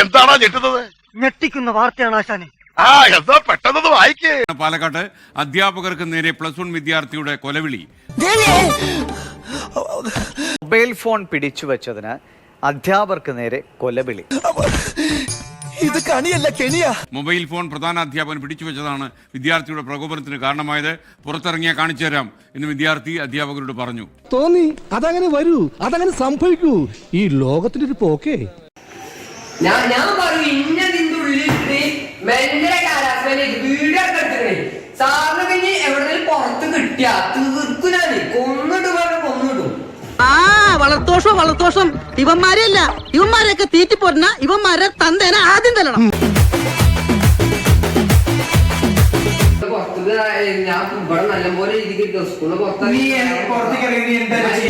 എന്താണോ ഞെട്ടുന്നത്? ഞെട്ടിക്കുന്ന വാർത്തയാണ് ആശാനെ. ആ എന്താ പെട്ടെന്ന് വായിക്കേ. പാലക്കാട്ട് അധ്യാപകർക്ക് നേരെ പ്ലസ് വൺ വിദ്യാർത്ഥിയുടെ കൊലവിളി. മൊബൈൽ ഫോൺ പിടിച്ചു വെച്ചതിന് അധ്യാപകർക്ക് നേരെ കൊലവിളി. ഇത് കണിയല്ല കെണിയാ. മൊബൈൽ ഫോൺ പ്രധാന അധ്യാപകൻ പിടിച്ചു വെച്ചതാണ് വിദ്യാർത്ഥിയുടെ പ്രകോപനത്തിന് കാരണമായത്. പുറത്തിറങ്ങിയ കാണിച്ചു തരാം എന്ന് വിദ്യാർത്ഥി അധ്യാപകരോട് പറഞ്ഞു. തോന്നി അതങ്ങനെ വരൂ അതങ്ങനെ സംഭവിക്കൂ. ഈ ലോകത്തിന്റെ ഒരു പോക്കേ. ഞാൻ ഞാൻ പറയും ഇന്നതിന്റെ ഉള്ളിൽ മെല്ലെ കാലാസ്മേനെ വീഡിയോ ഒക്കെ എടുത്തിട്ടേ. സാറിന് പിന്നെ എവിടെന്നെങ്കിലും പുറത്ത് കിട്ടിയ തീർക്കും ഞാൻ കൊന്നിട്ട് പറഞ്ഞ കൊന്നിടും. ആ വളർത്തോഷം വളർത്തോഷം. ഇവന്മാരെയല്ല ഇവന്മാരെയൊക്കെ തീറ്റിപ്പോരുന്ന ഇവന്മാരെ തന്തേനെ ആദ്യം തല്ലണം.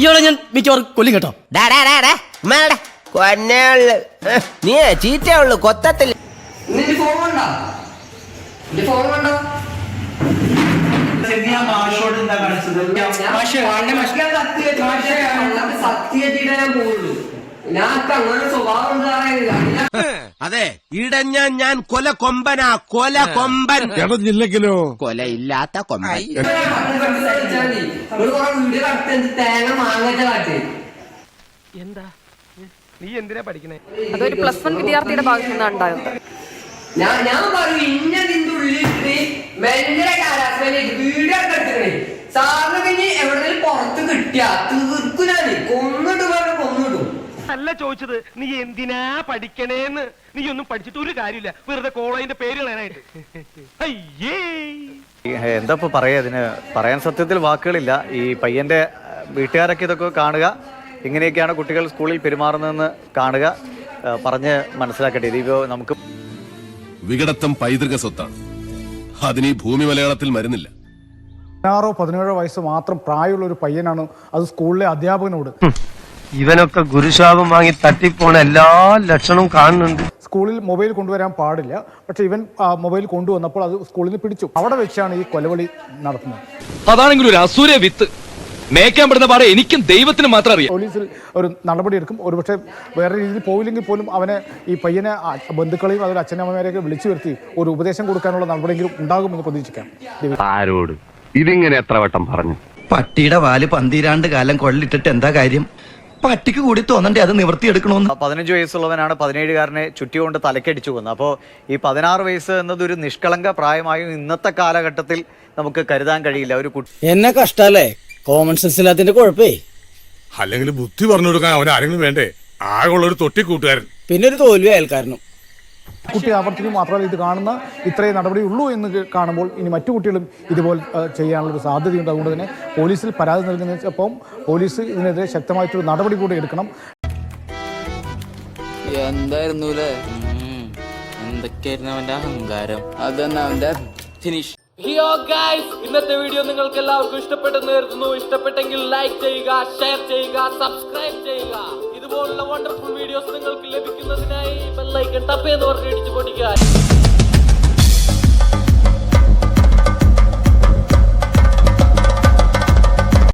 ഇയാളെ ഞാൻ മിക്കവാറും കൊല്ലും കേട്ടോ. കൊന്നുള്ളു നീ ചീറ്റയുള്ളു കൊത്തത്തില്ല. അതെ ഇടഞ്ഞ ഞാൻ കൊല കൊമ്പനാ കൊല കൊമ്പൻ. ഇടഞ്ഞില്ലെങ്കിലോ? കൊലയില്ലാത്ത കൊമ്പൻ. തേങ്ങ എന്തിനാ പഠിക്കണേ? അതൊരു പ്ലസ് വൺ വിദ്യാർത്ഥിയുടെ ഭാഗത്തു നിന്നാണ് ഉണ്ടായത്. ഞാൻ ഞാൻ പറയും ഇന്നതിന്റെ ഉള്ളിലിട്ട് മെല്ലെ കാലാസ്മേനെ വീഡിയോ ഒക്കെ എടുത്തിട്ടേ സാറിന് പിന്നെ എവിടെന്നെങ്കിലും പുറത്ത് കിട്ടിയ തീർക്കും ഞാൻ കൊന്നിട്ട് പറഞ്ഞ കൊന്നിടും. അല്ല ചോദിച്ചത് നീ എന്തിനാ പഠിക്കണേന്ന്? നീ ഒന്നും പഠിച്ചിട്ട് ഒരു കാര്യമില്ല. വെറുതെ കോളേജിന്റെ പേര് കളയാനായിട്ട്. അയ്യേ. എന്താ ഇപ്പൊ പറയാ ഇതിന്? പറയാൻ സത്യത്തിൽ വാക്കുകളില്ല. ഈ പയ്യന്റെ വീട്ടുകാരൊക്കെ ഇതൊക്കെ കാണുക. ഇങ്ങനെയൊക്കെയാണ് കുട്ടികൾ സ്കൂളിൽ പെരുമാറുന്നതെന്ന് കാണുക. പറഞ്ഞ് മനസ്സിലാക്കട്ടെ ഇതിപ്പോ നമുക്ക് വികടത്തം പൈതൃക സ്വത്താണ്. അതിന് ഈ ഭൂമി മലയാളത്തിൽ മരുന്നില്ല. പതിനാറോ പതിനേഴോ വയസ്സ് മാത്രം പ്രായമുള്ള ഒരു പയ്യനാണ് അത് സ്കൂളിലെ അധ്യാപകനോട്. ഇവനൊക്കെ ഗുരുശാപം വാങ്ങി തട്ടിപ്പോണ എല്ലാ ലക്ഷണവും കാണുന്നുണ്ട്. സ്കൂളിൽ മൊബൈൽ കൊണ്ടുവരാൻ പാടില്ല. പക്ഷെ ഇവൻ മൊബൈൽ കൊണ്ടുവന്നപ്പോൾ അത് സ്കൂളിൽ നിന്ന് പിടിച്ചു. അവിടെ വെച്ചാണ് ഈ കൊലവളി നടത്തുന്നത്. അതാണെങ്കിൽ ഒരു അസൂര്യ വിത്ത്. മേക്കാൻ പെടുന്ന പാടെ എനിക്കും ദൈവത്തിന് മാത്രം അറിയാം. പോലീസിൽ ഒരു നടപടിയെടുക്കും ഒരുപക്ഷെ വേറെ രീതിയിൽ പോയില്ലെങ്കിൽ പോലും അവനെ ഈ പയ്യനെ ബന്ധുക്കളെയും അതൊരു അച്ഛനമ്മമാരെയൊക്കെ വിളിച്ചു വരുത്തി ഒരു ഉപദേശം കൊടുക്കാനുള്ള നടപടിയെങ്കിലും ഉണ്ടാകുമെന്ന് പ്രതീക്ഷിക്കാം. ആരോട്? ഇതിങ്ങനെ എത്ര വട്ടം പറഞ്ഞു? പട്ടിയുടെ വാൽ പന്തിരാണ്ട് കാലം കൊള്ളിട്ടിട്ട് എന്താ കാര്യം? പട്ടിക്ക് കൂടി തോന്നണ്ടേ അത് നിവർത്തിയെടുക്കണമെന്ന് പതിനഞ്ച് വയസ്സുള്ളവനാണ് പതിനേഴുകാരനെ ചുറ്റികൊണ്ട് തലക്കടിച്ചു കൊന്നത്. അപ്പോൾ ഈ പതിനാറ് വയസ്സ് എന്നത് ഒരു നിഷ്കളങ്ക പ്രായമായും ഇന്നത്തെ കാലഘട്ടത്തിൽ നമുക്ക് കരുതാൻ കഴിയില്ല. ഒരു കുട്ടി എന്നെ കഷ്ടല്ലേ? Common sense ഇല്ലാത്തതിന്റെ കുഴപ്പേ. അല്ലെങ്കിൽ ബുദ്ധി പറഞ്ഞു കൊടുക്കാൻ അവൻ ആരെങ്കിലും വേണ്ടേ? ആകെയുള്ള ഒരു തൊട്ടി കൂട്ടുകാരൻ. പിന്നെ ഒരു തോൽവി അയൽക്കാരനും. കുട്ടി ആവർത്തിക്കും മാത്രമല്ല ഇത് കാണുന്ന ഇത്രയും നടപടി ഉള്ളൂ എന്ന് കാണുമ്പോൾ ഇനി മറ്റു കുട്ടികളും ഇതുപോലെ ആ, ചെയ്യാനുള്ള ഒരു സാധ്യതയുണ്ട്. അതുകൊണ്ട് തന്നെ പോലീസിൽ പരാതി നൽകുന്നതിനൊപ്പം പോലീസ് ഇതിനെതിരെ ശക്തമായിട്ടൊരു നടപടി കൂടി എടുക്കണം. എന്തായിരുന്നു എന്തൊക്കെയായിരുന്നു അവന്റെ അഹങ്കാരം? അതെന്നാ അവന്റെ ഫിനിഷ് ഹിയോ ഗൈസ് ഇന്നത്തെ വീഡിയോ നിങ്ങൾക്ക് എല്ലാവർക്കും ഇഷ്ടപ്പെട്ടെന്ന് കരുതുന്നു. ഇഷ്ടപ്പെട്ടെങ്കിൽ ലൈക്ക് ചെയ്യുക ഷെയർ ചെയ്യുക സബ്സ്ക്രൈബ് ചെയ്യുക. ഇതുപോലുള്ള വണ്ടർഫുൾ വീഡിയോസ് നിങ്ങൾക്ക് ലഭിക്കുന്നതിനായി ബെല്ലൈക്കൺ ടപ്പ് എന്ന് പറഞ്ഞ് ഇടിച്ചു പൊടിക്കുക